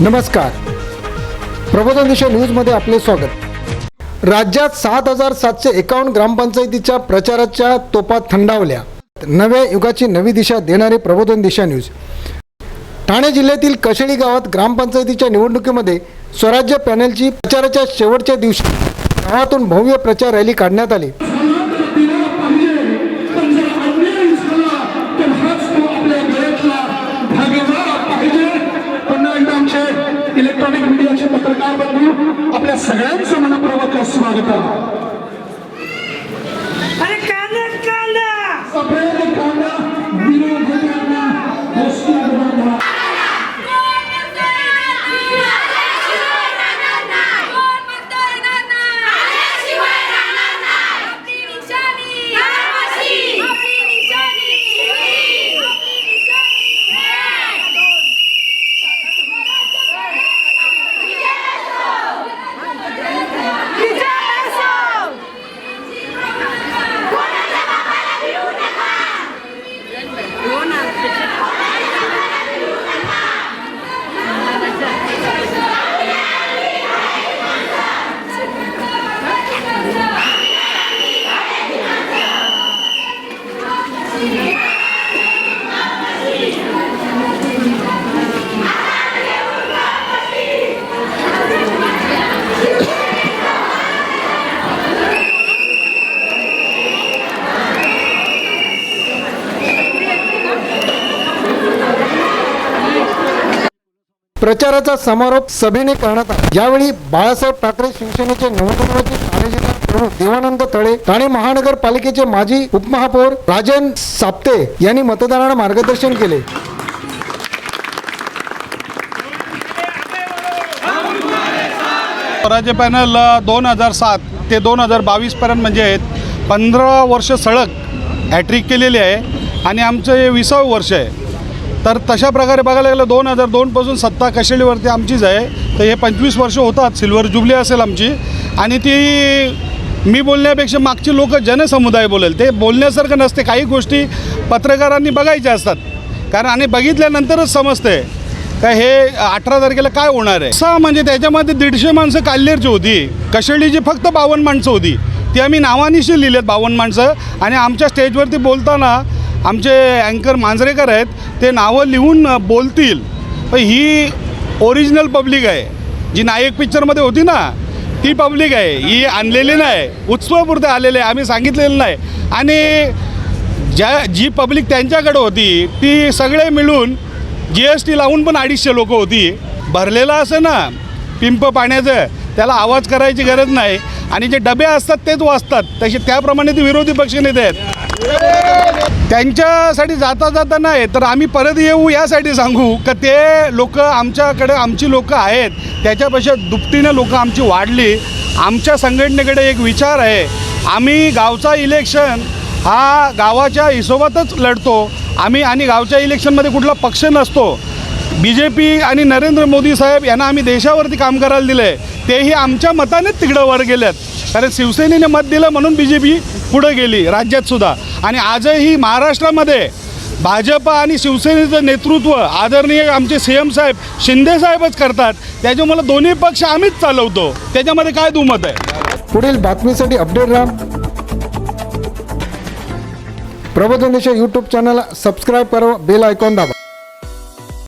नमस्कार. प्रबोधन दिशा न्यूजमध्ये आपले स्वागत. राज्यात सात हजार सातशे एकावन्न ग्रामपंचायतीच्या प्रचाराच्या तोपात थंडावल्या. नव्या युगाची नवी दिशा देणारे प्रबोधन दिशा न्यूज. ठाणे जिल्ह्यातील कशेळी गावात ग्रामपंचायतीच्या निवडणुकीमध्ये स्वराज्य पॅनलची प्रचाराच्या शेवटच्या दिवशी गावातून भव्य प्रचार रॅली काढण्यात आली. सगळ्यांचं मनपूर्वक स्वागत प्रचाराचा समारोप सभेने करण्यात आला. यावेळी बाळासाहेब ठाकरे शिवसेनेचे नवनिर्वाचित प्रमुख देवानंद तळे ठाणे महानगरपालिकेचे माजी उपमहापौर राजन साप्ते यांनी मतदारांना मार्गदर्शन केले. स्वराज्य पॅनल दोन हजार सात ते दोन हजार बावीसपर्यंत म्हणजे आहेत पंधरा वर्ष सळग हॅट्रिक केलेली आहे आणि आमचं हे विसावं वर्ष आहे. तर तशा प्रकारे बघायला गेलं दोन हजार दोनपासून सत्ता कशेळीवरती आमचीच आहे. तर हे पंचवीस वर्ष होतात सिल्वर जुबली असेल आमची. आणि ती मी बोलण्यापेक्षा मागची लोक जनसमुदाय बोलेल. ते बोलण्यासारखं नसते काही गोष्टी पत्रकारांनी बघायच्या असतात. कारण आणि बघितल्यानंतरच समजते का हे अठरा तारखेला काय होणार आहे. सहा म्हणजे त्याच्यामध्ये दीडशे माणसं काल्हेरची होती. कशेळीची फक्त बावन्न माणसं होती. ती आम्ही नावानिशी लिहिलेत बावन्न माणसं. आणि आमच्या स्टेजवरती बोलताना आमचे अँकर मांजरेकर आहेत ते नावं लिहून बोलतील. पण ही ओरिजिनल पब्लिक आहे. जी नायक पिक्चरमध्ये होती ना ती पब्लिक आहे. ही आणलेली नाही. उत्सवापुरते आलेले आहे. आम्ही सांगितलेलं नाही. आणि ज्या जी पब्लिक त्यांच्याकडे होती ती सगळे मिळून जी एस टी लावून पण अडीचशे लोक होती. भरलेलं असं ना पिंप पाण्याचं त्याला आवाज करायची गरज नाही. आणि जे डबे असतात तेच वाचतात तसे त्याप्रमाणे ते विरोधी पक्षनेते आहेत. त्यांच्यासाठी जाता जाता नाही तर आम्ही परत येऊ यासाठी सांगू का ते लोक आमच्याकडे आमची लोक आहेत. त्याच्यापेक्षा दुपटीनं लोक आमची वाढली. आमच्या संघटनेकडे एक विचार आहे. आम्ही गावचा इलेक्शन हा गावाच्या हिशोबातच लढतो. आम्ही आणि गावच्या इलेक्शनमध्ये कुठला पक्ष नसतो. बी जे पी आणि नरेंद्र मोदी साहेब यांना आम्ही देशावरती काम करायला दिलं आहे तेही आमच्या मतानेच तिकडं वर गेल्यात कारण शिवसेनेने मत दिलं म्हणून बी जे पी पुढं गेली राज्यातसुद्धा आणि आजही महाराष्ट्रामध्ये भाजप आणि शिवसेनेचं नेतृत्व आदरणीय आमचे सी एम साहेब शिंदे साहेबच करतात. त्याच्यामुळे दोन्ही पक्ष आम्हीच चालवतो. त्याच्यामध्ये काय दुमत आहे? पुढील बातमीसाठी अपडेट राहा. प्रबोधनेच्या यूट्यूब चॅनलला सबस्क्राईब करा बेल आयकॉन दाबा.